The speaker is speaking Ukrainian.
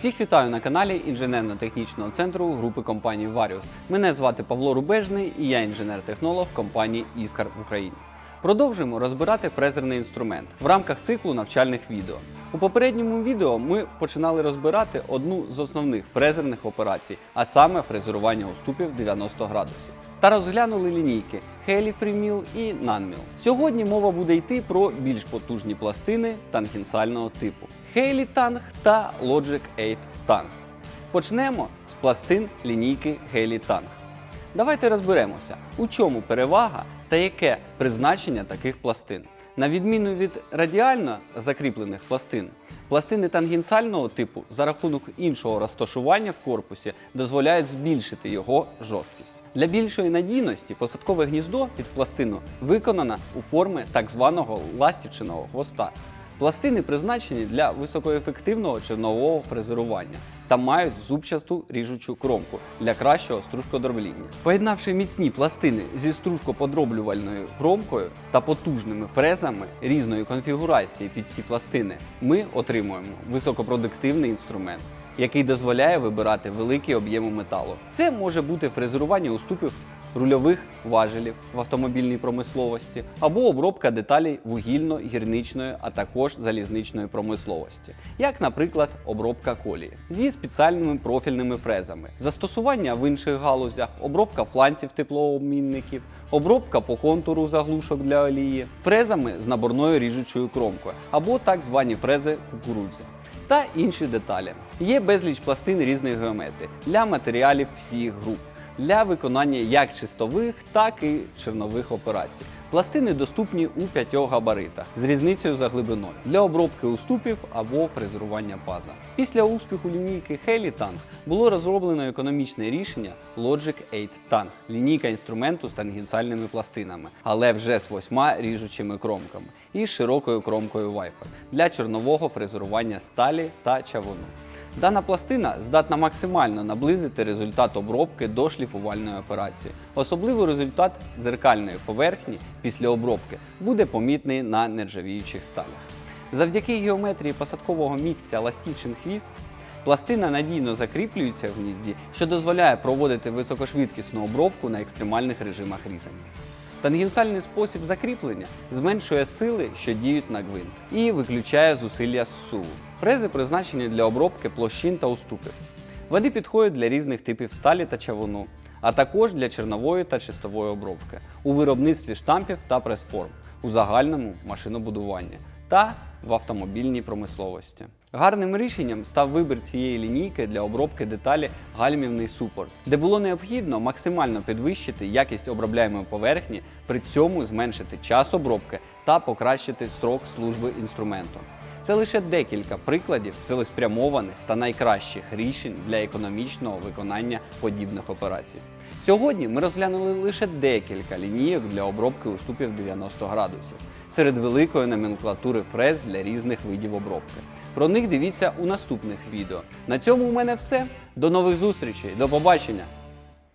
Всіх вітаю на каналі інженерно-технічного центру групи компанії Varius. Мене звати Павло Рубежний і я інженер-технолог компанії Іскар в Україні. Продовжуємо розбирати фрезерний інструмент в рамках циклу навчальних відео. У попередньому відео ми починали розбирати одну з основних фрезерних операцій, а саме фрезерування уступів 90 градусів. Та розглянули лінійки Freemill і Nanmill. Сьогодні мова буде йти про більш потужні пластини тангенсального типу Heli Tang та Logic 8 Tang. Почнемо з пластин лінійки Heli Tang. Давайте розберемося, у чому перевага та яке призначення таких пластин. На відміну від радіально закріплених пластин, пластини тангенсального типу за рахунок іншого розташування в корпусі дозволяють збільшити його жорсткість. Для більшої надійності посадкове гніздо під пластину виконано у формі так званого ластівчиного хвоста. Пластини призначені для високоефективного чернового фрезерування та мають зубчасту ріжучу кромку для кращого стружкодробління. Поєднавши міцні пластини зі стружкоподроблювальною кромкою та потужними фрезами різної конфігурації під ці пластини, ми отримуємо високопродуктивний інструмент, який дозволяє вибирати великі об'єми металу. Це може бути фрезерування уступів рульових важелів в автомобільній промисловості або обробка деталей вугільно-гірничної, а також залізничної промисловості, як, наприклад, обробка колії зі спеціальними профільними фрезами, застосування в інших галузях, обробка фланців теплообмінників, обробка по контуру заглушок для олії, фрезами з наборною ріжучою кромкою або так звані фрези кукурудзи та інші деталі. Є безліч пластин різних геометрій для матеріалів всіх груп для виконання як чистових, так і чернових операцій. Пластини доступні у п'ятьох габаритах з різницею за глибиною для обробки уступів або фрезерування паза. Після успіху лінійки Heli Tang було розроблено економічне рішення Logic 8 Tang – лінійка інструменту з тангенсальними пластинами, але вже з восьма ріжучими кромками і широкою кромкою Viper для чорнового фрезерування сталі та чавуну. Дана пластина здатна максимально наблизити результат обробки до шліфувальної операції. Особливий результат дзеркальної поверхні після обробки буде помітний на нержавіючих сталях. Завдяки геометрії посадкового місця еластичен хвіст, пластина надійно закріплюється в гнізді, що дозволяє проводити високошвидкісну обробку на екстремальних режимах різання. Тангенсальний спосіб закріплення зменшує сили, що діють на гвинт, і виключає зусилля зсуву. Фрези призначені для обробки площин та уступів. Вони підходять для різних типів сталі та чавуну, а також для чернової та чистової обробки у виробництві штампів та прес-форм, у загальному машинобудуванні та в автомобільній промисловості. Гарним рішенням став вибір цієї лінійки для обробки деталі гальмівний супорт, де було необхідно максимально підвищити якість обробляємої поверхні, при цьому зменшити час обробки та покращити строк служби інструменту. Це лише декілька прикладів цілеспрямованих та найкращих рішень для економічного виконання подібних операцій. Сьогодні ми розглянули лише декілька лінійок для обробки уступів 90 градусів серед великої номенклатури фрез для різних видів обробки. Про них дивіться у наступних відео. На цьому у мене все. До нових зустрічей, до побачення!